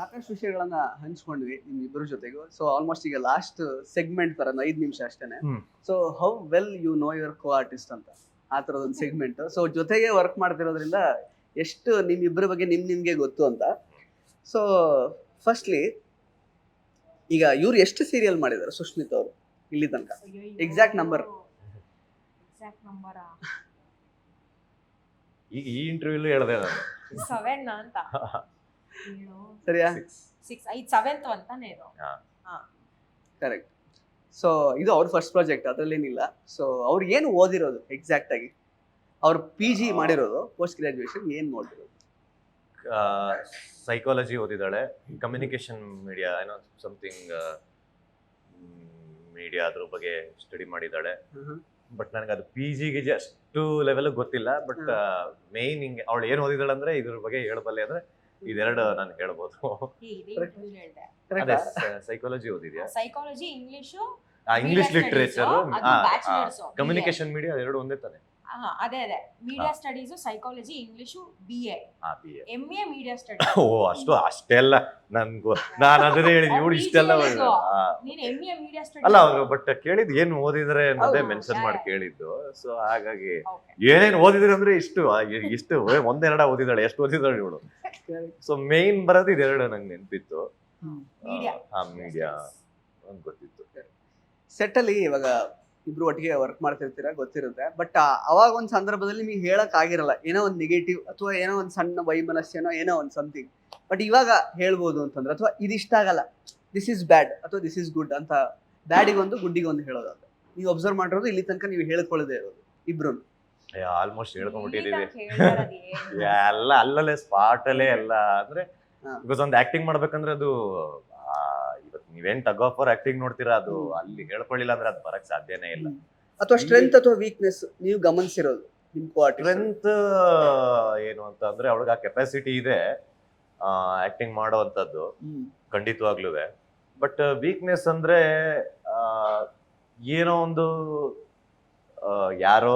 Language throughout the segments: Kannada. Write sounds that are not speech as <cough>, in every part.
ಸಾಕಷ್ಟು ವಿಷಯಗಳನ್ನ ಹಂಚ್ಕೊಂಡ್ವಿ ನಿಮ್ ಇಬ್ಬರ ಜೊತೆಗೂ. ಸೊ ಆಲ್ಮೋಸ್ಟ್ ಈಗ ಲಾಸ್ಟ್ ಸೆಗ್ಮೆಂಟ್ ತರ ಐದ್ ನಿಮಿಷ ಅಷ್ಟೇನೆ. So how well you know your co artist ಅಂತ ಆ ತರದೊಂದು ಸೆಗ್ಮೆಂಟ್ ಸೊ ಜೊತೆಗೆ ವರ್ಕ್ ಮಾಡ್ತಿರೋದ್ರಿಂದ ಎಷ್ಟು ನಿಮ್ ಇಬ್ಬರ ಬಗ್ಗೆ ನಿಮ್ ನಿಮ್ಗೆ ಗೊತ್ತು ಅಂತ. ಸೊ ಫಸ್ಟ್ಲಿ ಈಗ ಇವ್ರು ಎಷ್ಟು ಸೀರಿಯಲ್ ಮಾಡಿದ್ದಾರೆ ಸುಶ್ಮಿತ್ ಅವರು ಇಲ್ಲಿ ತನಕ. ಎಕ್ಸಾಕ್ಟ್ ನಂಬರ್ ಈಗ ಈ ಇಂಟರ್ವ್ಯೂ ಹೇಳ್ದೆ ನಾನು. ಸೆವೆನ್ ಅಂತ. <laughs> ಸರಿಯಾ? ಸಿಕ್ಸ್ ಐದು ಸೆವೆಂತ್ ಅಂತಾನೆ ಇರೋ ಕರೆಕ್ಟ್ ಸೊ ಇದು ಅವ್ರ ಫಸ್ಟ್ ಪ್ರಾಜೆಕ್ಟ್ ಅದ್ರಲ್ಲೇನಿಲ್ಲ. ಸೊ ಅವ್ರು ಏನು ಓದಿರೋದು ಎಕ್ಸಾಕ್ಟ್ ಆಗಿ? ಅವ್ರು ಪಿ ಜಿ ಮಾಡಿರೋದು ಪೋಸ್ಟ್ ಗ್ರಾಜುಯೇಷನ್ ಏನು ನೋಡಿರೋದು ಸೈಕಾಲಜಿ ಓದಿದ್ದಾಳೆ ಕಮ್ಯುನಿಕೇಶನ್ ಮೀಡಿಯಾ ಏನೋ ಸಮಥಿಂಗ್ ಮೀಡಿಯಾ ಅದ್ರ ಬಗ್ಗೆ ಸ್ಟಡಿ ಮಾಡಿದ್ದಾಳೆ. ಬಟ್ ನನಗೆ ಅದು ಪಿ ಜಿ ಗಿಜಿ ಅಷ್ಟು ಲೆವೆಲ್ ಗೊತ್ತಿಲ್ಲ ಬಟ್ ಮೇನ್ ಹಿಂಗೆ ಅವಳು ಏನು ಓದಿದಾಳೆ ಅಂದ್ರೆ ಇದ್ರ ಬಗ್ಗೆ ಹೇಳಬಲ್ಲೆ ಅಂದ್ರೆ ಇದೆರಡು ನಾನು ಹೇಳ್ಬೋದು. ಅದೇ psychology ಓದಿದ್ಯಾ? Psychology English English literature communication media ಎರಡು ಒಂದೇ ತಾನೆ? ಅದೇ ಅದೇ. Media studies psychology English B A M A media studies ಓ ಅಷ್ಟು ಅಷ್ಟೆಲ್ಲ ನನ್ಗೂ ನಾನು ಅದನ್ನೇ ಹೇಳಿದ್ ಇವಳು ಇಷ್ಟೆಲ್ಲ ನೀನು ಎಂ ಎ ಮೀಡಿಯಾ ಸ್ಟಡೀಸ್ ಅಲ್ಲ ಅವರು ಬಟ್ ಕೇಳಿದ್ ಏನ್ ಓದಿದ್ರೆ ಅನ್ನೋದೇ ಮೆನ್ಷನ್ ಮಾಡಿ. ಕೇಳಿದ್ದು. ಸೊ ಹಾಗಾಗಿ ಏನೇನ್ ಓದಿದ್ರೆ ಅಂದ್ರೆ ಇಷ್ಟು ಇಷ್ಟು ಒಂದೆರಡ ಓದಿದಾಳೆ ಎಷ್ಟು ಓದಿದಾಳೆ ಇವಳು? ಸೊ ಮೇನ್ ಬರೋದು ಇದೆರಡು ನಂಗೆ ನೆನಪಿತ್ತು. ಹಾ ಮೀಡಿಯಾ ಅಂತ ಗೊತ್ತಿತ್ತು. ಸೆಟ್ ಅಲ್ಲಿ ಇವಾಗ ಇಬ್ರು ಒಟ್ಟಿಗೆ ವರ್ಕ್ ಮಾಡ್ತಿರ್ತೀರಾ ಗೊತ್ತಿರುತ್ತೆ. ಬಟ್ ಅವಾಗ ಒಂದ್ ಸಂದರ್ಭದಲ್ಲಿ ನಿಮಗೆ ಹೇಳಕ್ ಆಗಿರಲ್ಲ. ಏನೋ ಒಂದ್ ನೆಗೆಟಿವ್ ಅಥವಾ ಏನೋ ಒಂದ್ ಸಣ್ಣ ವೈಮನಸ್ಸೇನೋ ಏನೋ ಒಂದ್ ಸಮಥಿಂಗ್ ಬಟ್ ಇವಾಗ ಹೇಳ್ಬೋದು ಅಂತಂದ್ರೆ ಅಥವಾ ಇದಿಷ್ಟ ಆಗಲ್ಲ. ದಿಸ್ ಇಸ್ ಬ್ಯಾಡ್ ಅಥವಾ ದಿಸ್ ಇಸ್ ಗುಡ್ ಅಂತ ಬ್ಯಾಡಿಗೊಂದು ಗುಡ್ಡಿಗೊಂದು ಹೇಳೋದು ಅಂತ ನೀವು ಅಬ್ಸರ್ವ್ ಮಾಡಿರೋದು ಇಲ್ಲಿ ತನಕ ನೀವು ಹೇಳ್ಕೊಳ್ಳದೆ ಇರೋದು ಇಬ್ರು ಆಲ್ಮೋಸ್ಟ್ ಹೇಳ್ಕೊಂಡ್ಬಿಟ್ಟಿದ್ದೀವಿ <laughs> ಎಲ್ಲ ಅಲ್ಲಲ್ಲೇ ಸ್ಪಾಟ್ ಅಲ್ಲೇ ಎಲ್ಲ. ಅಂದ್ರೆ. ಬಿಕಾಸ್ ಒಂದು ಆಕ್ಟಿಂಗ್ ಮಾಡ್ಬೇಕಂದ್ರೆ ಅದು ಇವತ್ ಇವತ್ತು ನೀವೇನ್ ಟಗ್ ಆಫ್ ಆಕ್ಟಿಂಗ್ ನೋಡ್ತೀರಾ ಅದು ಅಲ್ಲಿ ಹೇಳ್ಕೊಳ್ಳಿಲ್ಲ ಅಂದ್ರೆ ಅದು ಬರಕ್ ಸಾಧ್ಯನೇ ಇಲ್ಲ. ಅಥವಾ ಸ್ಟ್ರೆಂತ್ ಅಥವಾ ವೀಕ್ನೆಸ್ ನೀವು ಗಮನಿಸಿರೋದು ಸ್ಟ್ರೆಂತ್ ಏನು ಅಂತ ಅಂದ್ರೆ ಅವಳಿಗೆ ಆ ಕೆಪಾಸಿಟಿ ಇದೆ ಆಕ್ಟಿಂಗ್ ಮಾಡೋವಂಥದ್ದು. ಖಂಡಿತವಾಗ್ಲೂ ಬಟ್ ವೀಕ್ನೆಸ್ ಅಂದ್ರೆ ಆ, ಏನೋ ಒಂದು ಯಾರೋ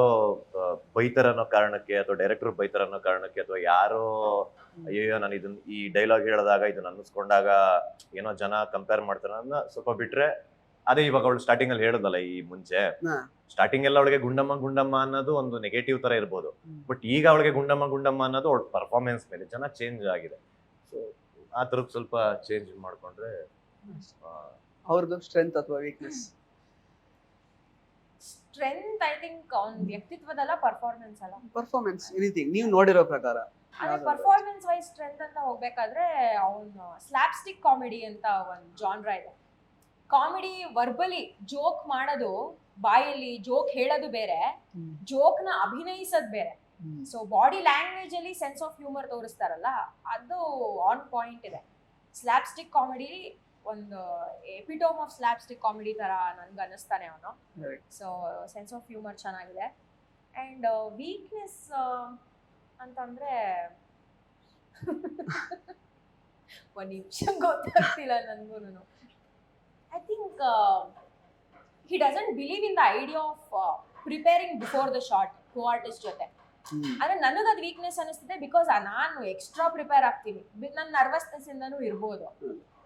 ಬೈತರ ಅನ್ನೋ ಕಾರಣಕ್ಕೆ ಅಥವಾ ಡೈರೆಕ್ಟರ್ ಬೈತಾರ ಅನ್ನೋ ಕಾರಣಕ್ಕೆ ಅಥವಾ ಯಾರೋ ಅಯ್ಯೋ ನಾನು ಇದನ್ನ ಈ ಡೈಲಾಗ್ ಹೇಳಿದಾಗ ಇದನ್ನ ಅನ್ನಿಸ್ಕೊಂಡಾಗ ಏನೋ ಜನ ಕಂಪೇರ್ ಮಾಡ್ತಾರೆ ಅನ್ನೋ ಸ್ವಲ್ಪ ಬಿಟ್ರೆ ಅದೇ ಇವಾಗ ಅವಳು ಸ್ಟಾರ್ಟಿಂಗ್ ಅಲ್ಲಿ ಹೇಳೋದಲ್ಲ ಈ ಮುಂಚೆ. ಸ್ಟಾರ್ಟಿಂಗ್ ಎಲ್ಲ ಅವಳಿಗೆ ಗುಂಡಮ್ಮ ಗುಂಡಮ್ಮ ಅನ್ನೋದು ಒಂದು ನೆಗೆಟಿವ್ ತರ ಇರ್ಬೋದು. ಬಟ್ ಈಗ ಅವಳಿಗೆ ಗುಂಡಮ್ಮ ಗುಂಡಮ್ಮ ಅನ್ನೋದು ಅವಳ ಪರ್ಫಾರ್ಮೆನ್ಸ್ ಮೇಲೆ ಜನ ಚೇಂಜ್ ಆಗಿದೆ. ಸೊ ಆ ಥರದ್ದು ಸ್ವಲ್ಪ ಚೇಂಜ್ ಮಾಡ್ಕೊಂಡ್ರೆ ಅವ್ರದ್ದು ಸ್ಟ್ರೆಂತ್ ಅಥವಾ ವೀಕ್ನೆಸ್ ಸ್ಟ್ರೆಂತ್ ಐ ಥಿಂಕ್ ಅವ್ನ ವ್ಯಕ್ತಿತ್ವದಲ್ಲ ಪರ್ಫಾರ್ಮೆನ್ಸ್ ಅಲ್ಲ. ಪರ್ಫಾರ್ಮೆನ್ಸ್ ಎನಿಥಿಂಗ್ ನೀವು ನೋಡಿರೋ ಪ್ರಕಾರ. ಅದೇ ಯಾವ್ದು? ಪರ್ಫಾರ್ಮೆನ್ಸ್ ವೈಸ್ ಸ್ಟ್ರೆಂತ್ ಅಂತ ಹೋಗ್ಬೇಕಾದ್ರೆ ಅವನು ಸ್ಲ್ಯಾಪ್ಸ್ಟಿಕ್ ಕಾಮಿಡಿ ಅಂತ ಒಂದು ಜಾನ್ರ ಇದೆ. ಕಾಮಿಡಿ ವರ್ಬಲಿ ಜೋಕ್ ಮಾಡೋದು ಬಾಯಲ್ಲಿ ಜೋಕ್ ಹೇಳೋದು ಬೇರೆ ಜೋಕ್ನ ಅಭಿನಯಿಸೋದು ಬೇರೆ. ಸೊ ಬಾಡಿ ಲ್ಯಾಂಗ್ವೇಜ್ ಅಲ್ಲಿ ಸೆನ್ಸ್ ಆಫ್ ಹ್ಯೂಮರ್ ತೋರಿಸ್ತಾರಲ್ಲ ಅದು ಆನ್ ಪಾಯಿಂಟ್ ಇದೆ. ಸ್ಲ್ಯಾಪ್ಸ್ಟಿಕ್ ಕಾಮಿಡಿ ಒಂದು ಎಪಿಟೋಮ್ ಆಫ್ ಸ್ಲ್ಯಾಪ್ಸ್ಟಿಕ್ ಕಾಮಿಡಿ ತರ ನನ್ಗೆ ಅನಿಸ್ತಾನೆ ಅವನು. ಸೊ ಸೆನ್ಸ್ ಆಫ್ ಹ್ಯೂಮರ್ ಚೆನ್ನಾಗಿದೆ. ಅಂಡ್ ವೀಕ್ನೆಸ್ ಅಂತಂದ್ರೆ <laughs> ಒಂದು ನಿಮಿಷ ಗೊತ್ತಾಗ್ತಿಲ್ಲ ನನ್ಗೂನು I think he doesn't believe in the idea of preparing before the short co artist ಜೊತೆ. ಅಂದ್ರೆ ನನಗೆ ಅದು ವೀಕ್ನೆಸ್ ಅನಿಸ್ತಿದೆ ಬಿಕಾಸ್ ನಾನು ಎಕ್ಸ್ಟ್ರಾ ಪ್ರಿಪೇರ್ ಆಗ್ತೀನಿ. ನನ್ನ ನರ್ವಸ್ನೆಸ್ ಇಂದನೂ ಇರ್ಬೋದು.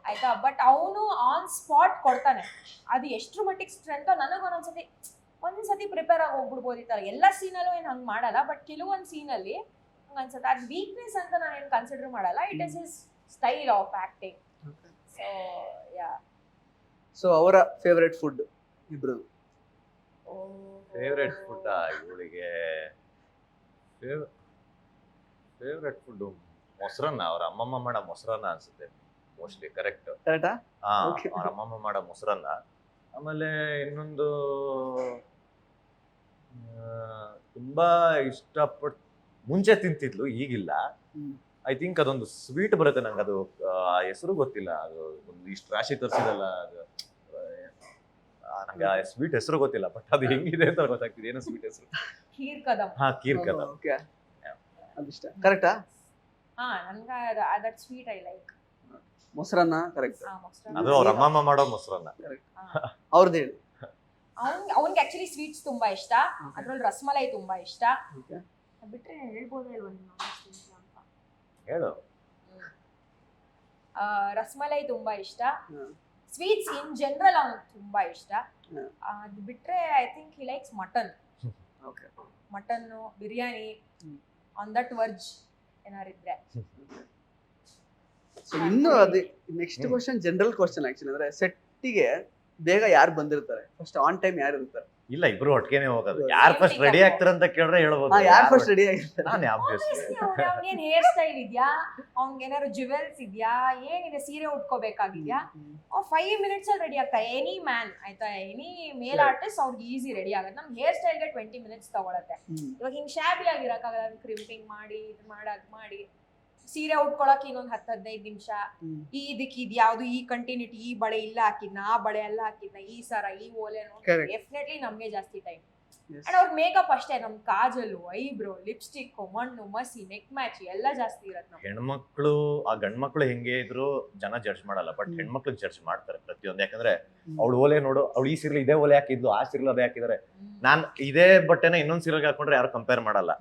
ಆಯ್ತಾ? ಬಟ್ ಅವನು ಆನ್ ಸ್ಪಾಟ್ ಕೊಡ್ತಾನೆ. ಅದು ಎಷ್ಟ್ರ ಮಟ್ಟಿಗೆ ಸ್ಟ್ರೆಂತ್ ನನಗೆ ಒಂದೊಂದ್ಸತಿ ಒಂದ್ಸತಿ ಪ್ರಿಪೇರ್ ಆಗಿ ಹೋಗ್ಬಿಡ್ಬೋದು ಈ ಥರ ಎಲ್ಲ ಸೀನಲ್ಲೂ ಏನು ಹಂಗೆ ಮಾಡಲ್ಲ ಬಟ್ ಕೆಲವೊಂದು ಸೀನಲ್ಲಿ ಹಂಗೆ ಅನ್ಸುತ್ತೆ ಅದು ವೀಕ್ನೆಸ್ ಅಂತ ನಾನು ಏನು ಕನ್ಸಿಡರ್ ಮಾಡಲ್ಲ. It is is style of acting so yeah so ಅವರ ಫೇವರೆಟ್ ಫುಡ್ ಇಬ್ರು ಫೇವ್ರೆಟ್ ಫುಡ್ ಇವಳಿಗೆ? ಫೇವ್ರೆಟ್ ಫುಡ್ ಮೊಸರನ್ನ ಅವರ ಅಮ್ಮಮ್ಮ ಮಾಡೋ ಮೊಸರನ್ನ ಅನ್ಸುತ್ತೆ. ಮೋಸ್ಟ್ಲಿ ಕರೆಕ್ಟ್ ಕರೆಕ್ಟಾ. ಅವ್ರ ಅಮ್ಮಮ್ಮ ಮಾಡೋ ಮೊಸರನ್ನ. ಆಮೇಲೆ ಇನ್ನೊಂದು ತುಂಬಾ ಇಷ್ಟಪಟ್ಟು ಮುಂಚೆ ತಿಂತಿದ್ಲು ಈಗಿಲ್ಲ. ಐ ಥಿಂಕ್ ಅದೊಂದು ಸ್ವೀಟ್ ಬರುತ್ತೆ ನಂಗೆ ಅದು ಆ ಹೆಸರು ಗೊತ್ತಿಲ್ಲ. ಅದು ಒಂದು ಇಷ್ಟು ರಾಶಿ ತರಿಸಿದಲ್ಲ ಅದು ನಂಗೆ ಆ ಸ್ವೀಟ್ ಹೆಸರು ಗೊತ್ತಿಲ್ಲ ಬಟ್ ಅದು ಹೆಂಗಿದೆ ಅಂತ ಗೊತ್ತಾಗ್ತಿದೆ. ಏನೋ ಸ್ವೀಟ್ ಹೆಸರು. ಹಾ ಕೀರ್ ಕದ. ಕರೆಕ್ಟಾ ಹಾ ನನ್ಗೆ ದಟ್ ಸ್ವೀಟ್ ಐ ಲೈಕ್ ಮೊಸರನ್ನ ಕರೆಕ್ಟ್ ಅದು ಅವ್ರ ಅಮ್ಮಮ್ಮ ಮಾಡೋ ಮೊಸರನ್ನ. ಅವ್ರದ್ದು ಹೇಳಿ. ಅವ್ನ್ ಅವ್ನ್ಗೆ ಆಕ್ಚುಲಿ ಸ್ವೀಟ್ಸ್ ತುಂಬಾ ಇಷ್ಟ. ಅದ್ರಲ್ಲಿ ರಸಮಲೈ ತುಂಬಾ ಇಷ್ಟ. ಬಿಟ್ರೆ ಹೇಳ್ಬೋದೇ ಇಲ್ವಾ ರಸ್ಮಲೈ ತುಂಬಾ ಇಷ್ಟ. ಹ್ಮ್. ಸ್ವೀಟ್ಸ್ ಇನ್ ಜನರಲ್ ಅವ್ನಿಗೆ ತುಂಬಾ ಇಷ್ಟ. ಹ್ಮ್. ಅದು ಬಿಟ್ರೆ I think he likes mutton okay. Mutton biryani hmm. On that verge ಏನಾರಿದ್ರೆ so ಇನ್ನು ಅದು next. Question general question actually ಅಂದ್ರೆ ಸೆಟ್ಟಿಗೆ ಬೇಗ ಯಾರು ಬಂದಿರ್ತಾರೆ? ಫಸ್ಟ್ ಆನ್ ಟೈಮ್ ಯಾರು ಇರ್ತಾರೆ? ಇಲ್ಲ ಇಬ್ರು ಒಟ್ಟಿಗೆನೆ ಹೋಗೋದು. ಯಾರು ಫಸ್ಟ್ ರೆಡಿ. ಆಗ್ತಾರೆ ಅಂತ ಕೇಳಿದ್ರೆ ಹೇಳ್ಬೋದು. ಯಾರು ಫಸ್ಟ್ ರೆಡಿ ಆಗಿರ್ತಾರೆ ನಾನು ಆಬ್ವಿಯಸ್ಲಿ ಏನು ಹೇರ್ ಸ್ಟೈಲ್ ಇದ್ಯಾ? ಅವ್ನಿಗೆ ಏನಾದ್ರು ಜುವೆಲ್ಸ್ ಇದ್ಯಾ? ಏನಿದೆ? ಸೀರೆ ಉಟ್ಕೋಬೇಕಾಗಿದ್ಯಾ? ಅವ್ರು ಫೈವ್ ಮಿನಿಟ್ಸ್ ಅಲ್ಲಿ ರೆಡಿ ಆಗ್ತಾರೆ ಎನಿ ಮ್ಯಾನ್ ಆಯ್ತಾ? Any male. ಆರ್ಟಿಸ್ಟ್ ಅವ್ರಿಗೆ ಈಸಿ ರೆಡಿ ಆಗುತ್ತೆ. ನಮ್ಗೆ ಹೇರ್ ಸ್ಟೈಲ್ಗೆ ಟ್ವೆಂಟಿ ಮಿನಿಟ್ಸ್ ತಗೊಳತ್ತೆ. ಇವಾಗ ಹಿಂಗೆ ಶ್ಯಾಬಿ ಆಗಿರೋಕ್ಕಾಗಲ್ಲ ಕ್ರಿಂಪಿಂಗ್ ಮಾಡಿ ಇದು ಮಾಡಿ ಅದ್ ಮಾಡಿ. ಸೀರೆ ಉಟ್ಕೊಳಕ್ ಇನ್ನೊಂದ್ ಹತ್ತು ಹದಿನೈದು ನಿಮಿಷ. ಈ ಇದಕ್ಕೆ ಇದು ಯಾವ್ದು ಈ ಕಂಟಿನ್ಯೂಟಿ ಈ ಬಳೆ ಇಲ್ಲ ಹಾಕಿದ್ನ ಆ ಬಳೆ ಎಲ್ಲ ಹಾಕಿದ್ನ ಈ ಸರ ಈ ಓಲೆ. ಡೆಫಿನೆಟ್ಲಿ ನಮ್ಗೆ ಜಾಸ್ತಿ ಟೈಮ್. ಅಂಡ್ ಅವ್ರ ಮೇಕಪ್ ಅಷ್ಟೇ ನಮ್ ಕಾಜಲ್ಲು ಐಬ್ರೋ ಲಿಪ್ಸ್ಟಿಕ್ ಮಣ್ಣು ಮಸಿ ನೆಕ್ ಮ್ಯಾಚ್ ಎಲ್ಲ ಜಾಸ್ತಿ ಇರತ್ತೆ ನಮ್ಗೆ. ಹೆಣ್ಮಕ್ಳು ಆ ಗಂಡ್ಮಕ್ಳು ಹೆಂಗೆ ಇದ್ರು ಜನ ಜಡ್ಜ್ ಮಾಡಲ್ಲ ಬಟ್. ಹೆಣ್ಮಕ್ಳು ಜಡ್ಜ್ ಮಾಡ್ತಾರೆ ಪ್ರತಿಯೊಂದು. ಯಾಕಂದ್ರೆ ಅವ್ಳ ಓಲೆ ನೋಡು ಅವಳು ಈ ಸೀರೆ ಇದೇ ಓಲೆ ಹಾಕಿದ್ಲು ಆ ಸೀರೆ ಅದೇ ಹಾಕಿದಾರೆ. ನಾನ್ ಇದೇ ಬಟ್ಟೆನ ಇನ್ನೊಂದ್ ಸೀರೆಗೆ ಹಾಕೊಂಡ್ರೆ ಯಾರು ಕಂಪೇರ್ ಮಾಡಲ್ಲ.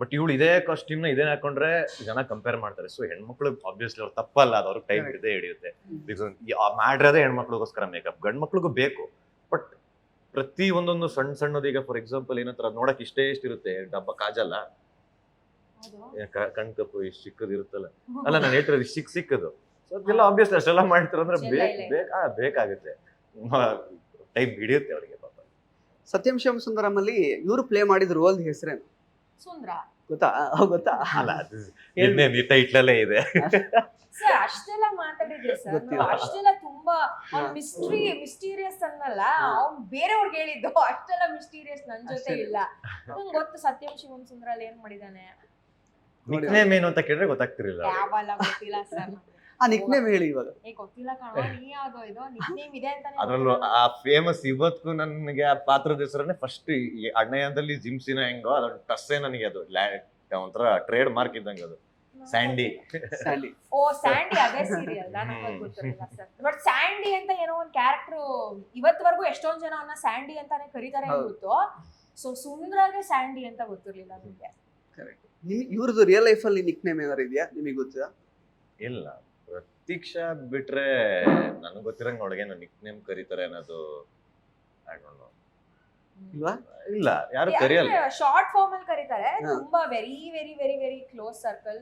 ಬಟ್ ಇವಳು ಇದೇ ಕಾಸ್ಟ್ಯೂಮ್ನ ಇದೇ ಹಾಕೊಂಡ್ರೆ ಜನ ಕಂಪೇರ್ ಮಾಡ್ತಾರೆ. ಸೊ ಹೆಣ್ಮಕ್ಳು ಆಬ್ವಿಯಸ್ಲಿ ಅವ್ರು ತಪ್ಪಲ್ಲ ಅದು ಅವ್ರಿಗೆ ಟೈಮ್ ಇದೇ ಹಿಡಿದೇ ಹಿಡಿಯುತ್ತೆ. ಬಿಕಾಸ್ ಮಾಡಿರೋದೇ ಹೆಣ್ಮಕ್ಳಿಗೋಸ್ಕರ ಮೇಕಪ್ ಗಂಡ್ ಮಕ್ಳಿಗೂ ಬೇಕು ಬಟ್ ಪ್ರತಿ ಒಂದೊಂದು ಸಣ್ಣ ಸಣ್ಣದು ಈಗ ಫಾರ್ ಎಕ್ಸಾಂಪಲ್ ಏನಂತಾರ ನೋಡಕ್ ಇಷ್ಟೇ ಇಷ್ಟಿರುತ್ತೆ ಡಬ್ಬ ಕಾಜಲ್ಲ? ಕಣ್ಕಪ್ಪು ಕ- ಕಣ್ ಕಪ್ಪು ಇಷ್ಟು ಚಿಕ್ಕದು ಇರುತ್ತಲ್ಲ? ಅಲ್ಲ ನಾನು ಹೇಳ್ತಿರೋದು ಇಷ್ಟು ಚಿಕ್ಕ ಸಿಕ್ಕದು ಸೊ ಅದೆಲ್ಲ ಆಬ್ವಿಯಸ್ಲಿ ಅಷ್ಟೆಲ್ಲ ಮಾಡ್ತಾರೆ ಅಂದ್ರೆ ಚೆಲ್ಲ ಬೇಕ್ ಬೇಕ ಬೇಕಾಗುತ್ತೆ. ಟೈಮ್ ಹಿಡಿಯುತ್ತೆ ಅವರಿಗೆ ಪಾಪ. ಸತ್ಯಂ ಶಿವಂ ಸುಂದರಂ ಅಲ್ಲಿ ಇವರು ಪ್ಲೇ ಮಾಡಿದ ರೋಲ್ ಹೆಸರೇನು? ಸುಂದ್ರ. ಗೊತ್ತಾ? ಗೊತ್ತಾ? ಅಲ್ಲ ನಿತ ಇಟ್ಲಲ್ಲೇ ಇದೆ. ಸರ್ ಅಷ್ಟೆಲ್ಲ ಮಾತಾಡಿದ್ರಿ ಸರ್. ಅಷ್ಟೆಲ್ಲ ತುಂಬಾ ಮಿಸ್ಟ್ರಿ ಮಿಸ್ಟೀರಿಯಸ್ ಅನ್ನಲ್ಲ. ಅವ್ನ್ ಬೇರೆಯವ್ರಿಗೆ ಹೇಳಿದ್ದು ಅಷ್ಟೆಲ್ಲ ಮಿಸ್ಟೀರಿಯಸ್ ನನ್ ಜೊತೆ ಇಲ್ಲ. ನಂಗೆ ಗೊತ್ತು ಸತ್ಯಂ ಶಿವನ್ ಸುಂದ್ರಲ್ಲಿ ಏನ್ ಮಾಡಿದಾನೆ. ನಿಕ್ನೇಮ್ ಏನು ಅಂತ ಕೇಳಿದ್ರೆ ಗೊತ್ತಾಗ್ತಿರ್ಲಿಲ್ಲ. ಯಾವಲ್ಲ ಗೊತ್ತಿಲ್ಲ ಸರ್. ಆ ನಿಕ್ ನೇಮ್ ಹೇಳಿ ಇವಾಗ. ನಿಕ್ನೇಮ್ ಅದ್ರಲ್ಲೂ ಆ ಫೇಮಸ್ ಇವತ್ತು ನನಗೆ ಆ ಪಾತ್ರದ ಹೆಸರನ್ನೇ ಫಸ್ಟ್ ಅಣ್ಣಯ್ಯದಲ್ಲಿ ಜಿಮ್ಸಿನ ಹೆಂಗೋ ಅದೊಂದು ಟಸ್ಸೇ ನನಗೆ ಅದು. ಲ್ಯಾ- ಒಂಥರ ಟ್ರೇಡ್ ಮಾರ್ಕ್ ಇದ್ದಂಗೆ ಅದು. ಸ್ಯಾಂಡಿ ಸ್ಯಾಂಡಿ ಓ ಸ್ಯಾಂಡಿ ಅದೇ ಸೀರಿಯಲ್ ಬಟ್ ಸ್ಯಾಂಡಿ ಅಂತ ಏನೋ ಒಂದ್ ಕ್ಯಾರೆಕ್ಟರ್ ಇವತ್ವರೆಗೂ ಎಷ್ಟೊಂದ್ ಜನ ಅವನ್ನ ಸ್ಯಾಂಡಿ ಅಂತಾನೆ ಕರೀತಾರೆ ಹೌದು. ಗೊತ್ತು ಸೊ ಸುಂದ್ರಾಗೆ ಸ್ಯಾಂಡಿ ಅಂತ ಗೊತ್ತಿರ್ಲಿಲ್ಲ ಕರೆಕ್ಟ್ ನಿಮ್ ಇವ್ರದ್ದು ರಿಯಲ್ ಲೈಫ್ ಅಲ್ಲಿ ನಿಕ್ ನೇಮ್ ಏನಾರು ಇದೆಯಾ? ನಿಮಗೆ ಗೊತ್ತಾ ಇಲ್ಲ. ಪ್ರತೀಕ್ಷಾ ಬಿಟ್ರೆ ನನಗೆ ಗೊತ್ತಿರಂಗ ನನ್ನ ನಿಕ್ ನೇಮ್ ಕರೀತಾರೆ ಅನ್ನೋದು. ಇಲ್ವಾ? ಇಲ್ಲ ಯಾರು ಕರೆಯಲ್ಲ. ಶಾರ್ಟ್ ಫಾರ್ಮ್ ಅಲ್ಲಿ ಕರೀತಾರೆ ತುಂಬಾ very very very very close circle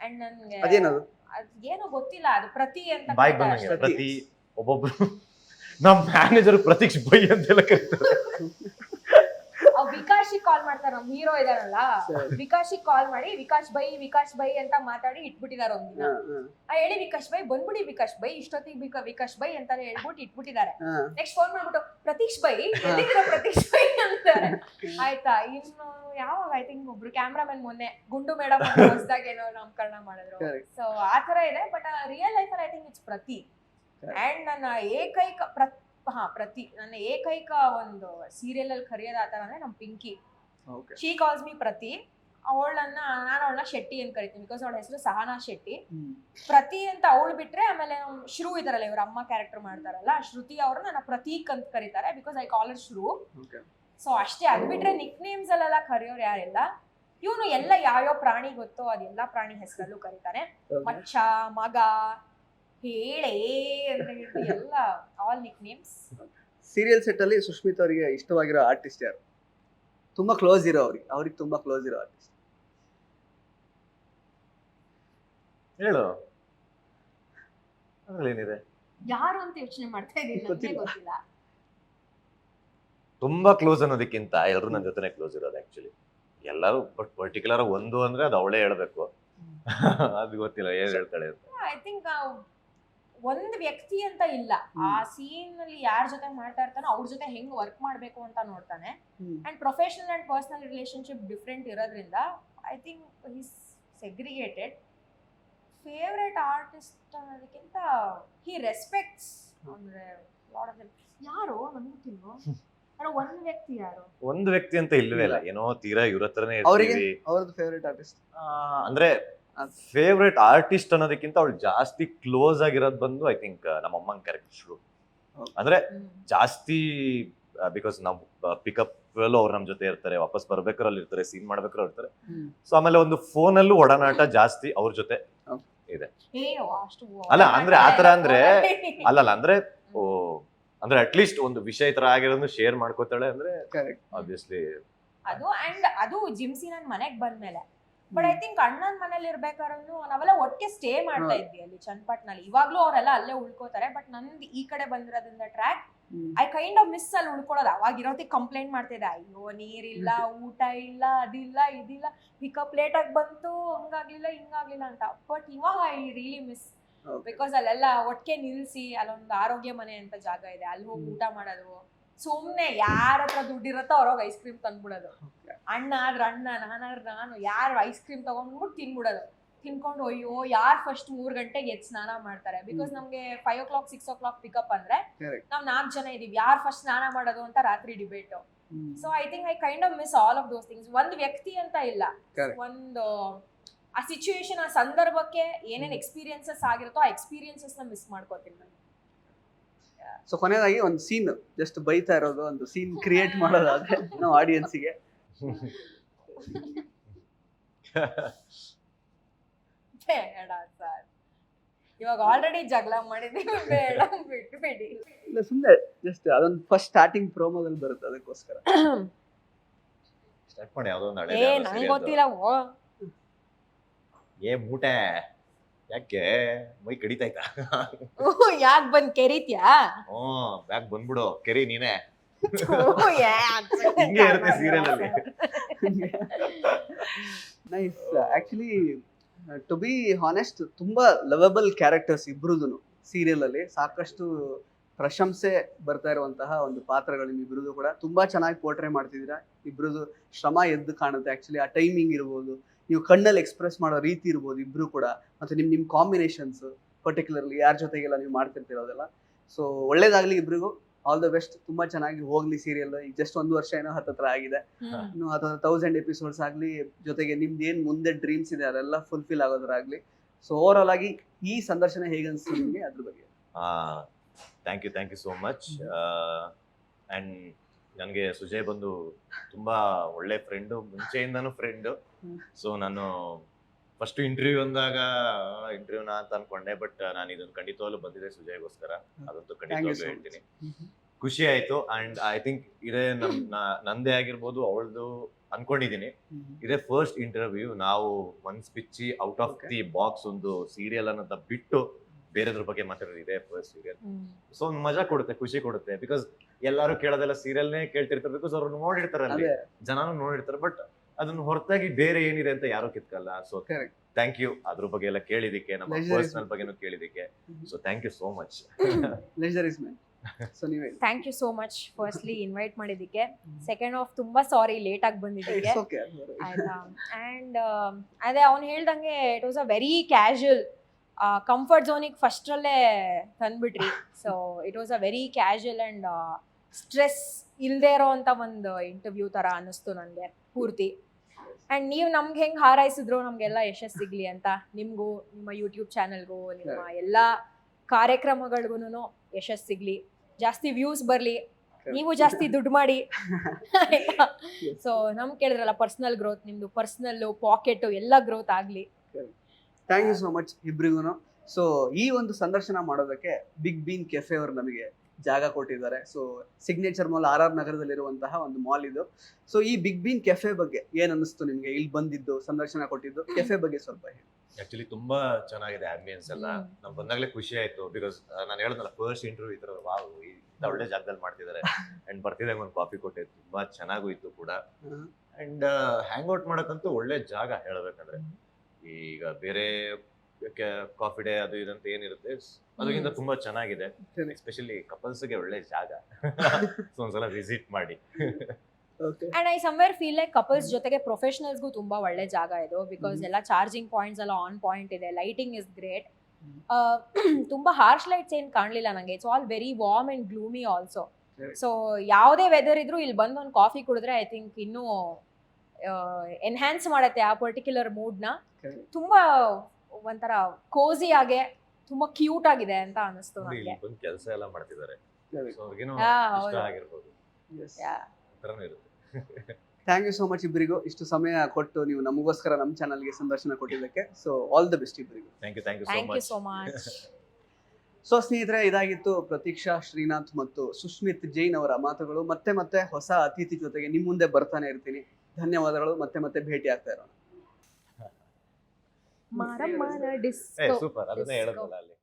and ನನ್ಗೆ ಅದೇನದು? ಅದ್ ಏನೋ ಗೊತ್ತಿಲ್ಲ ಅದು ಪ್ರತಿ ಅಂತ ಬಾಯ್ ಕರೀತಾರೆ. ಬಂದಂಗೆ ಪ್ರತಿ. ಒಬ್ಬೊಬ್ರು <laughs> ನಮ್ ಮ್ಯಾನೇಜರ್ ಪ್ರತೀಕ್ಷ್ ಬೈ ಅಂತ ಕರೀತಾರೆ. <laughs> ವಿಕಾಶಿ ಕಾಲ್ ಮಾಡ್ತಾರೆ? ನಮ್ ಹೀರೋ ಇದಾರಲ್ಲ. ವಿಕಾಶಿ ಕಾಲ್ ಮಾಡಿ ವಿಕಾಶ್ ಬೈ ವಿಕಾಶ್ ಬೈ ಅಂತ ಮಾತಾಡಿ ಇಟ್ಬಿಟ್ಟಿದಾರೆ ಒಂದಿನ ಹಾ, ಆ ಹೇಳಿ ವಿಕಾಶ್ ಬೈ ಬಂದ್ಬಿಡಿ ವಿಕಾಶ್ ಬೈ ಇಷ್ಟೊತ್ತಿಗೆ ವಿಕಾಶ್ ಬೈ ಅಂತ ಹೇಳ್ಬಿಟ್ಟು ಇಟ್ಬಿಟ್ಟಿದ್ದಾರೆ ನೆಕ್ಸ್ಟ್ ಫೋನ್ ಮಾಡ್ಬಿಟ್ಟು ಪ್ರತೀಶ್ ಬೈ ಎಲ್ಲಿದ್ದೀರಾ ಪ್ರತೀಶ್ ಬೈ? ಅಂತಾರೆ. ಆಯ್ತಾ? ಇನ್ನು ಯಾವಾಗ? ಐ ಥಿಂಕ್ ಒಬ್ರು ಕ್ಯಾಮ್ರಾಮನ್ ಮೊನ್ನೆ ಗುಂಡು ಮೇಡಮ್ <laughs> ಹೊಸದಾಗಿ ಏನೋ ನಾಮಕರಣ ಮಾಡಿದ್ರು. ಸೊ ಆ ತರ ಇದೆ ಬಟ್ ರಿಯಲ್ ಲೈಫ್ ಅಲ್ಲಿ I think it's pretty. And ನನ್ನ ಏಕೈಕ ಪ್ರ ಹಾ ಪ್ರತಿ ನನ್ನ ಏಕೈಕ ಒಂದು ಸೀರಿಯಲ್ ಅಲ್ಲಿ ಕರಿಯರ್ ಅಂದ್ರೆ ನಮ್ ಪಿಂಕಿ. ಶಿ ಕಾಲ್ಸ್ ಮಿ ಪ್ರತಿ. ಅವಳನ್ನ ನಾನು ಅವಳನ್ನ ಶೆಟ್ಟಿ ಅಂತ ಕರಿತೀನಿ ಬಿಕಾಸ್ ಅವಳ ಹೆಸರು ಸಹನಾ ಶೆಟ್ಟಿ. ಪ್ರತಿ ಅಂತ ಅವಳು ಬಿಟ್ರೆ ಆಮೇಲೆ ಶುರು ಇದಾರಲ್ಲ ಇವ್ರ ಅಮ್ಮ ಕ್ಯಾರೆಕ್ಟರ್ ಮಾಡ್ತಾರಲ್ಲ ಶ್ರುತಿ ಅವ್ರು ನನ್ನ ಪ್ರತೀಕ್ ಅಂತ ಕರೀತಾರೆ because I call Shru. So ಅಷ್ಟೇ ಅದ್ ಬಿಟ್ರೆ ನಿಕ್ ನೇಮ್ಸ್ ಅಲ್ಲೆಲ್ಲ ಕರೆಯೋರು ಯಾರಿಲ್ಲ. ಇವನು ಎಲ್ಲ ಯಾವ್ಯಾವ ಪ್ರಾಣಿ ಗೊತ್ತೋ ಅದೆಲ್ಲ ಪ್ರಾಣಿ ಹೆಸರಲ್ಲೂ ಕರೀತಾನೆ. ಮಚ್ಚ ಮಗ ಹೇಳೇ ಅಂತ ಹೇಳ್ಬಿಟ್ಟು ಎಲ್ಲ all nicknames serial set ಅಲ್ಲಿ ಸುಷ್ಮಿತ್ ಅವರಿಗೆ ಇಷ್ಟವಾಗಿರೋ ಆರ್ಟಿಸ್ಟ್ ಯಾರು? ತುಂಬಾ ಕ್ಲೋಸ್ ಇರೋ ಅವ್ರಿಗೆ. ಅವ್ರಿಗೆ ತುಂಬಾ ಕ್ಲೋಸ್ ಇರೋ ಆರ್ಟಿಸ್ಟ್ ಹೇಳು. ಅದ್ರಲ್ಲಿ ಏನಿದೆ? ಯಾರು ಅಂತ ಯೋಚನೆ ಮಾಡ್ತಾ ಇದ್ದೀನಿ. ಗೊತ್ತಿಲ್ಲ. ತುಂಬಾ ಕ್ಲೋಸ್ ಅನ್ನೋದಕ್ಕಿಂತ ಎಲ್ಲರೂ ನನ್ನ ಜೊತೆನೆ ಕ್ಲೋಸ್ ಇರೋದು ಆಕ್ಚುಲಿ ಎಲ್ಲರೂ ಬಟ್ ಪರ್ಟಿಕ್ಯುಲರ್ ಒಂದು ಅಂದ್ರೆ ಅದು ಅವಳೇ ಹೇಳ್ಬೇಕು. <laughs> ಅದು ಗೊತ್ತಿಲ್ಲ ಏನ್ ಹೇಳ್ತಾಳೆ ಅಂತ. ಐ ಥಿಂಕ್ ಒಂದ್ ವ್ಯಕ್ತಿ ಅಂತ ಇಲ್ಲ. ಆ ಸೀನ್ ಅಲ್ಲಿ ಯಾರ ಜೊತೆ ಮಾಡ್ತಾ ಇರ್ತಾನೋ ಅವ್ರ ಜೊತೆ ಹೆಂಗ್ ವರ್ಕ್ ಮಾಡ್ಬೇಕು ಅಂತ ನೋಡ್ತಾನೆ. And professional and personal relationship different ಇರೋದ್ರಿಂದ I think his segregated favourite artist ಅನ್ನೋದಕ್ಕಿಂತ ಹಿ ರೆಸ್ಪೆಕ್ಟ್ಸ್ ಅಂದ್ರೆ ಲಾಟ್ ಆಫ್ ಯಾರು ನಮ್ಗೆ ತಿನ್ನು ಒಂದ್ ವ್ಯಕ್ತಿ ಯಾರು? ಒಂದು ವ್ಯಕ್ತಿ ಅಂತ ಇಲ್ವೇ ಇಲ್ಲ. ಏನೋ ತೀರಾ ಇವ್ರ ಹತ್ರನೇ ಅವ್ರಿಗೆ? ಇರ್ತೀವಿ ಅವ್ರದ್ದು ಫೇವ್ರೆಟ್ ಆರ್ಟಿಸ್ಟ್ ಅಂದ್ರೆ ಅದ್- ಫೇವ್ರೆಟ್ ಆರ್ಟಿಸ್ಟ್ ಅನ್ನೋದಕ್ಕಿಂತ ಅವಳು ಜಾಸ್ತಿ ಕ್ಲೋಸ್ ಆಗಿರೋದು ಬಂದು ಐ ಥಿಂಕ್ ನಮ್ಮ ಅಮ್ಮನ ಕ್ಯಾರೆಕ್ಟರ್ ಶುರು ಅಂದ್ರೆ ಜಾಸ್ತಿ ಬಿಕಾಸ್ ನಾವು ಪಿಕಪ್ ಅಲ್ಲೂ ಅವ್ರು ನಮ್ಮ ಜೊತೆ ಇರ್ತಾರೆ ವಾಪಸ್ ಬರ್ಬೇಕಾದ್ರೆ ಅಲ್ಲಿ ಇರ್ತಾರೆ ಸೀನ್ ಮಾಡ್ಬೇಕಾರ ಇರ್ತಾರೆ. ಸೊ ಆಮೇಲೆ ಒಂದು ಫೋನಲ್ಲೂ ಒಡನಾಟ ಜಾಸ್ತಿ ಅವ್ರ ಜೊತೆ ಇದೆ. ಅಲ್ಲ, ಅಂದ್ರೆ ಆತರ ತರ ಅಂದ್ರೆ- <laughs> ಅಲ್ಲಲ್ಲ ಅಂದ್ರೆ ಓ ಅಂದ್ರೆ ಅಟ್ಲೀಸ್ಟ್ ಒಂದು ವಿಷಯ ಈ ತರ ಆಗಿರೋದು ಶೇರ್ ಮಾಡ್ಕೋತಾಳೆ ಅಂದ್ರೆ ಕರೆಕ್ಟ್ ಆಬ್ವಿಯಸ್ಲಿ ಅದು ಅಂಡ್ ಅದು ಜಿಮ್ಸಿ ನನ್ ಮನೆಗ್ ಬಂದ್ಮೇಲೆ. ಬಟ್ ಐ ಥಿಂಕ್ ಅಣ್ಣನ ಮನೇಲಿ ಇರ್ಬೇಕಾದ್ರೂ ನಾವೆಲ್ಲ ಒಟ್ಟಿಗೆ ಸ್ಟೇ ಮಾಡ್ತಾ. ಇದ್ವಿ ಅಲ್ಲಿ ಚನ್ನಪಟ್ನಲ್ಲಿ ಇವಾಗ್ಲೂ ಅವರೆಲ್ಲ ಅಲ್ಲೇ ಉಳ್ಕೋತಾರೆ ಬಟ್ ನಂದು ಈ ಕಡೆ ಬಂದಿರೋದ್ರಿಂದ track I kind of miss ಅಲ್ಲಿ ಉಳ್ಕೊಳ್ಳೋದು. ಅವಾಗ ಕಂಪ್ಲೇಂಟ್ ಮಾಡ್ತಿದ್ದೆ ಅಯ್ಯೋ ನೀರಿಲ್ಲ ಊಟ ಇಲ್ಲ ಅದಿಲ್ಲ ಇದಿಲ್ಲ ಪಿಕಪ್ ಲೇಟ್ ಆಗಿ ಬಂತು ಹಂಗಾಗ್ಲಿಲ್ಲ ಹಿಂಗಾಗ್ಲಿಲ್ಲ ಅಂತ. ಬಟ್ ಇವಾಗ ಐ ರಿಯಲಿ ಮಿಸ್ ಬಿಕಾಸ್ ಅಲ್ಲೆಲ್ಲ ಒಟ್ಟಿಗೆ ನಿಲ್ಸಿ ಅಲ್ಲೊಂದು ಆರೋಗ್ಯ ಮನೆ ಅಂತ ಜಾಗ ಇದೆ. ಅಲ್ಲಿ ಹೋಗಿ. ಊಟ ಮಾಡೋದು. ಸುಮ್ನೆ ಯಾರ ಹತ್ರ ದುಡ್ಡಿರತ್ತೋ ಅವ್ರೋಗಿ ಐಸ್ ಕ್ರೀಮ್ ತಂದ್ಬಿಡೋದು. <laughs> ಅಣ್ಣ ಆದ್ರೆ ಅಣ್ಣ ನಾನಾದ್ರೆ ನಾನು ಯಾರು ಐಸ್ ಕ್ರೀಮ್ ತಗೊಂಡ್ಬಿಟ್ಟು ತಿನ್ಬಿಡೋದು. ತಿನ್ಕೊಂಡು ಅಯ್ಯೋ ಯಾರು ಫಸ್ಟ್ ಮೂರು ಗಂಟೆಗೆ ಎದ್ದು ಸ್ನಾನ ಮಾಡ್ತಾರೆ? ಬಿಕಾಸ್ ನಮಗೆ five o'clock six o'clock pickup ಅಂದ್ರೆ ನಾವು ನಾಲ್ಕು ಜನ ಇದೀವಿ. ಯಾರು ಫಸ್ಟ್ ಸ್ನಾನ ಮಾಡೋದು ಅಂತ ರಾತ್ರಿ debate so I think I kind of miss all of those things ಒಂದು ವ್ಯಕ್ತಿ ಅಂತ ಇಲ್ಲ. ಒಂದು ಆ ಸಿಚುಯೇಷನ್ ಆ ಸಂದರ್ಭಕ್ಕೆ ಏನೇನು ಎಕ್ಸ್ಪೀರಿಯನ್ಸಸ್ ಆಗಿರುತ್ತೋ ಆ ಎಕ್ಸ್ಪೀರಿಯನ್ಸಸ್ನ ಮಿಸ್ ಮಾಡ್ಕೋತೀನಿ ನಾನು. ಸೊ ಕೊನೆಯದಾಗಿ ಒಂದು ಸೀನ್ ಜಸ್ಟ್ ಬೈತಾ ಇರೋದು ಒಂದು ಸೀನ್ ಕ್ರಿಯೇಟ್ <laughs> ಮಾಡೋದಾದ್ರೆ ನಾವು ಆಡಿಯನ್ಸಿಗೆ ಬೇಡ ಸರ್. ಇವಾಗ ಆಲ್ರೆಡಿ ಜಗಳ ಮಾಡಿದೀವಿ ಬೇಡ ಬಿಟ್ಬಿಡಿ. ಇಲ್ಲ ಸುಮ್ಮನೆ ಜಸ್ಟ್ ಅದೊಂದು ಫಸ್ಟ್ ಸ್ಟಾರ್ಟಿಂಗ್ ಪ್ರೋಮೋದಲ್ಲಿ ಬರುತ್ತೆ ಅದಕ್ಕೋಸ್ಕರ. ಸ್ಟಾರ್ಟ್ ಮಾಡಿ ಯಾವುದೋ ಒಂದು ಏ ನಂಗೆ ಗೊತ್ತಿಲ್ಲ ಓ. ಏ ಮೂಟೆ ಯಾಕೆ? ಮೈ ಕಡಿತಾಯ್ತಾ ಯಾಕೆ ಬಂದ್ ಕೆರಿತ್ಯಾ? ಹ್ಮ್ ಯಾಕೆ ಬಂದ್ಬಿಡು? ಕೆರಿ ನೀನೆ. <laughs> ಹಿಂಗೆ ಇರುತ್ತೆ serial ಅಲ್ಲಿ. Nice actually to be honest ತುಂಬಾ ಲವಬಲ್ ಕ್ಯಾರೆಕ್ಟರ್ಸ್ ಇಬ್ರುದು ಸೀರಿಯಲ್ ಅಲ್ಲಿ ಸಾಕಷ್ಟು ಪ್ರಶಂಸೆ ಬರ್ತಾ ಇರುವಂತಹ ಒಂದು ಪಾತ್ರಗಳು ನಿಮ್ಮಿಬ್ರದ್ದು ಕೂಡ. ತುಂಬಾ ಚೆನ್ನಾಗಿ ಪೋರ್ಟ್ರೇ ಮಾಡ್ತಿದ್ದೀರಾ. ಇಬ್ರದ್ದು ಶ್ರಮ ಎದ್ದು ಕಾಣುತ್ತೆ. ಆಕ್ಚುಲಿ ಆ ಟೈಮಿಂಗ್ ಇರ್ಬೋದು ನೀವು ಕಣ್ಣಲ್ಲಿ ಎಕ್ಸ್ಪ್ರೆಸ್ ಮಾಡೋ ರೀತಿ ಇರ್ಬೋದು ಇಬ್ರು ಕೂಡ. ಮತ್ತೆ ನಿಮ್ ನಿಮ್ ಕಾಂಬಿನೇಷನ್ಸ್ ಪರ್ಟಿಕ್ಯುಲರ್ಲಿ ಯಾರ ಜೊತೆಗೆಲ್ಲ ನೀವು ಮಾಡ್ತಿರ್ತಿರೋದೆಲ್ಲ ಸೊ ಒಳ್ಳೇದಾಗ್ಲಿ ಇಬ್ರಿಗೂ. ಆಲ್ ದ ಬೆಸ್ಟ್ ತುಂಬಾ ಚೆನ್ನಾಗಿ ಹೋಗ್ಲಿ ಸೀರಿಯಲ್ ಈಗ ಜಸ್ಟ್ ಒಂದು ವರ್ಷ ಏನೋ ಹತ್ತತ್ರ ಆಗಿದೆ. ಇನ್ನು ಅಥವಾ ತೌಸಂಡ್ ಎಪಿಸೋಡ್ಸ್ ಆಗ್ಲಿ ಜೊತೆಗೆ ನಿಮ್ದು ಏನ್ ಮುಂದೆ ಡ್ರೀಮ್ಸ್ ಇದೆ ಅದೆಲ್ಲ ಫುಲ್ಫಿಲ್ ಆಗೋದ್ರಾಗ್ಲಿ. ಸೊ ಓವರ್ ಆಲ್ ಆಗಿ ಈ ಸಂದರ್ಶನ ಹೇಗೆ ಅನ್ಸ್ತು ನಿಮಗೆ? ಅದ್ರ ಬಗ್ಗೆ. Thank you thank you so much and ನನಗೆ ಸುಜಯ್ ಬಂದು ತುಂಬಾ ಒಳ್ಳೆ ಫ್ರೆಂಡು ಮುಂಚೆಯಿಂದನೂ ಫ್ರೆಂಡು. ಸೊ ನಾನು ಫಸ್ಟ್ ಇಂಟರ್ವ್ಯೂ ಅಂದಾಗ ಇಂಟರ್ವ್ಯೂನ ಅಂತ ಅನ್ಕೊಂಡೆ ಬಟ್ ನಾನು ಇದನ್ನು ಖಂಡಿತವಾಗ್ಲೂ ಬಂದಿದೆ ಸುಜಯ್ಗೋಸ್ಕರ. ಅದಂತೂ ಖಂಡಿತವಾಗ್ಲೂ ಹೇಳ್ತೀನಿ. ಖುಷಿ ಆಯ್ತು. ಅಂಡ್ ಐ ಥಿಂಕ್ ಇದೇ ನಮ್ ನಂದೇ ಆಗಿರ್ಬೋದು ಅವಳದು ಅನ್ಕೊಂಡಿದೀನಿ. ಇದೇ ಫಸ್ಟ್ ಇಂಟರ್ವ್ಯೂ ನಾವು ಮನ್ಸ್ ಬಿಚ್ಚಿ ಔಟ್ ಆಫ್ ದಿ ಬಾಕ್ಸ್ ಒಂದು ಸೀರಿಯಲ್ ಅನ್ನೋದ ಬಿಟ್ಟು ಬೇರೆದ್ರ ಬಗ್ಗೆ ಮಾತಾಡೋದು ಇದೆ ಫಸ್ಟ್ ಸೀರಿಯಲ್. ಸೊ ಒಂದು ಮಜಾ ಕೊಡುತ್ತೆ ಖುಷಿ ಕೊಡುತ್ತೆ. ಬಿಕಾಸ್ ಎಲ್ಲಾರು ಕೇಳೋದೆಲ್ಲ ಸೀರಿಯಲ್ನೇ ಕೇಳ್ತಿರ್ತಾರೆ ಬಿಕಾಸ್ ಅವ್ರು ನೋಡಿರ್ತಾರೆ ಅಲ್ಲಿ ಜನನು ನೋಡಿರ್ತಾರೆ ಬಟ್ ಅದನ್ನ ಹೊರತಾಗಿ ಬೇರೆ ಏನಿದೆ ಅಂತ ಯಾರೋ ಕಿತ್ಕಲ್ಲ. ಸೊ. ಥ್ಯಾಂಕ್ ಯು ಅದ್ರ ಬಗ್ಗೆ ಎಲ್ಲ ಕೇಳಿದಕ್ಕೆ ನಮ್ಮ ಪರ್ಸನಲ್ ಬಗ್ಗೆನೂ ಕೇಳಿದಕ್ಕೆ so thank you so much leisure is man so ನೀವೇ thank you so much firstly invite ಮಾಡಿದ್ದಕ್ಕೆ. ಸೆಕೆಂಡ್ ಆಫ್ ತುಂಬಾ ಸಾರಿ ಲೇಟ್ ಆಗಿ ಬಂದಿದ್ದಕ್ಕೆ. ಓಕೆ ಆಯ್ತಾ? ಅಂಡ್ ಅದೇ ಅವ್ನು ಹೇಳ್ದಂಗೆ it was a very casual comfort ಝೋನಿಗೆ ಫಸ್ಟ್ರಲ್ಲೇ ತಂದ್ಬಿಟ್ರಿ. So it was a very casual and stress ಇಲ್ಲದೆ ಇರೋ ಅಂತ ಒಂದು ಇಂಟರ್ವ್ಯೂ ತರ ಅನ್ನಿಸ್ತು ನನಗೆ ಪೂರ್ತಿ. ಆ್ಯಂಡ್ ನೀವು ನಮ್ಗೆ ಹೆಂಗೆ ಹಾರೈಸಿದ್ರು ನಮಗೆಲ್ಲ ಯಶಸ್ಸು ಸಿಗಲಿ ಅಂತ ನಿಮಗೂ ನಿಮ್ಮ ಯೂಟ್ಯೂಬ್ ಚಾನಲ್ಗೂ ನಿಮ್ಮ ಎಲ್ಲ ಕಾರ್ಯಕ್ರಮಗಳಿಗೂ ಯಶಸ್ಸು ಸಿಗಲಿ. ಜಾಸ್ತಿ ವ್ಯೂಸ್ ಬರಲಿ. ನೀವು ಜಾಸ್ತಿ ದುಡ್ಡು ಮಾಡಿ. <laughs> ಸೊ ನಮ್ ಕೇಳಿದ್ರಲ್ಲ ಪರ್ಸನಲ್ ಗ್ರೋತ್ ನಿಮ್ದು ಪರ್ಸನಲ್ ಪಾಕೆಟ್ ಎಲ್ಲ ಗ್ರೋತ್ ಆಗ್ಲಿ. ಥ್ಯಾಂಕ್ ಯು ಸೋ ಮಚ್ ಇಬ್ರಿಗೂ ಸೊ ಈ ಒಂದು ಸಂದರ್ಶನ ಮಾಡೋದಕ್ಕೆ ಬಿಗ್ ಬೀನ್ ಕೆಫೆ ಅವರು ನಮಗೆ ಜಾಗ ಕೊಟ್ಟಿದ್ದಾರೆ. So signature mall R R ನಗರದಲ್ಲಿರುವಂತಹ ಒಂದು ಮಾಲ್ ಇದು. ಸೊ ಈ ಬಿಗ್ ಬೀನ್ ಕೆಫೆ ಬಗ್ಗೆ ಏನ್ ಅನ್ನಿಸ್ತು ನಿಮ್ಗೆ? ಇಲ್ಲಿ ಬಂದಿದ್ದು ಸಂದರ್ಶನ ಕೊಟ್ಟಿದ್ದು ಕೆಫೆ ಬಗ್ಗೆ ಸ್ವಲ್ಪ ಹೇಳಿ. ಆಕ್ಚುಲಿ ತುಂಬಾ ಚೆನ್ನಾಗಿದೆ ಆಂಬಿಯನ್ಸ್ ಎಲ್ಲ. ನಾವು ಬಂದಾಗಲೇ ಖುಷಿ ಆಯ್ತು ಬಿಕಾಸ್ ನಾನು ಹೇಳಿದ್ನಲ್ಲ ಫಸ್ಟ್ ಇಂಟರ್ವ್ಯೂ ಇದ್ರ ವಾವ್ ಇಂಥ ಒಳ್ಳೆ ಜಾಗದಲ್ಲಿ ಮಾಡ್ತಿದ್ದಾರೆ ಅಂಡ್ <laughs> ಬರ್ತಿದಾಗ ಒಂದು ಕಾಫಿ ಕೊಟ್ಟೆ. ತುಂಬಾ ಚೆನ್ನಾಗೂ ಇತ್ತು ಕೂಡ ಅಂಡ್ ಹ್ಯಾಂಗ್ ಔಟ್ ಮಾಡಕ್ಕಂತೂ ಒಳ್ಳೆ ಜಾಗ ಹೇಳಬೇಕಂದ್ರೆ. ಈಗ ಬೇರೆ ಕಾಫಿ ಡೇ ಅದು ಇದಂತ ಏನಿರುತ್ತೆ. ಅದಕ್ಕಿಂತ ತುಂಬಾ ಚೆನ್ನಾಗಿದೆ. ಎಸ್ಪೆಷಲಿ ಕಪಲ್ಸ್ಗೆ ಒಳ್ಳೆ ಜಾಗ. <laughs> ಸೊ ಒಂದ್ಸಲ ವಿಸಿಟ್ ಮಾಡಿ. And I somewhere feel like couples ಜೊತೆಗೆ ಪ್ರೊಫೆಷನಲ್ಸ್ಗೂ ತುಂಬಾ ಒಳ್ಳೆ ಜಾಗ ಇದು. ಬಿಕಾಸ್. ಎಲ್ಲ ಚಾರ್ಜಿಂಗ್ ಪಾಯಿಂಟ್ಸ್ ಎಲ್ಲ ಆನ್ ಪಾಯಿಂಟ್ ಇದೆ. Lighting is great. ತುಂಬಾ ಹಾರ್ಶ್ ಲೈಟ್ಸ್ ಏನ್ ಕಾಣಲಿಲ್ಲ ನಂಗೆ. It's all very warm and gloomy also. So ಯಾವುದೇ ವೆದರ್ ಇದ್ರೂ ಇಲ್ಲಿ ಬಂದು ಒಂದು ಕಾಫಿ ಕುಡಿದ್ರೆ ಐ ಥಿಂಕ್ ಇನ್ನೂ ಎನ್ಹ್ಯಾನ್ಸ್ ಮಾಡುತ್ತೆ ಆ ಪರ್ಟಿಕ್ಯುಲರ್ ಮೂಡ್ನ. ತುಂಬಾ ಒಂಥರ ಕೋಸಿ ಆಗಿ ತುಂಬಾ ಕ್ಯೂಟ್ ಆಗಿದೆ ಅಂತ ಅನಿಸ್ತು ನನಗೆ ಬಂದು ಕೆಲಸ ಎಲ್ಲ ಮಾಡ್ತಿದ್ದಾರೆ. ಸರಿ. ಸೊ ಅವ್ರಿಗೇನೋ ಹಾ, ಇಷ್ಟ ಹೌದು. ಆಗಿರ್ಬೋದು. Yes. Yeah. ಇರುತ್ತೆ. ಥ್ಯಾಂಕ್ ಯು ಸೋ ಮಚ್ ಇಬ್ಬರಿಗೂ ಇಷ್ಟು ಸಮಯ ಕೊಟ್ಟು ನೀವು ನಮಗೋಸ್ಕರ ನಮ್ಮ ಚಾನಲ್ಗೆ ಸಂದರ್ಶನ ಕೊಟ್ಟಿದ್ದಕ್ಕೆ. ಸೊ ಆಲ್ ದ ಬೆಸ್ಟ್ ಇಬ್ಬರಿಗೂ thank you thank you so thank you much so much so ಸ್ನೇಹಿತರೆ ಇದಾಗಿತ್ತು ಪ್ರತೀಕ್ಷಾ ಶ್ರೀನಾಥ್ ಮತ್ತು ಸುಷ್ಮಿತ್ ಜೈನ್ ಅವರ ಮಾತುಗಳು. ಮತ್ತೆ ಮತ್ತೆ ಹೊಸ ಅತಿಥಿ ಜೊತೆಗೆ ನಿಮ್ಮ ಮುಂದೆ ಬರ್ತಾನೆ ಇರ್ತೀನಿ. ಧನ್ಯವಾದಗಳು. ಮತ್ತೆ ಮತ್ತೆ ಭೇಟಿ ಆಗ್ತಾ ಇರೋಣ. ಸೂಪರ್ ಅದನ್ನೇ. ಹೇಳೋದಲ್ಲ ಅಲ್ಲಿ.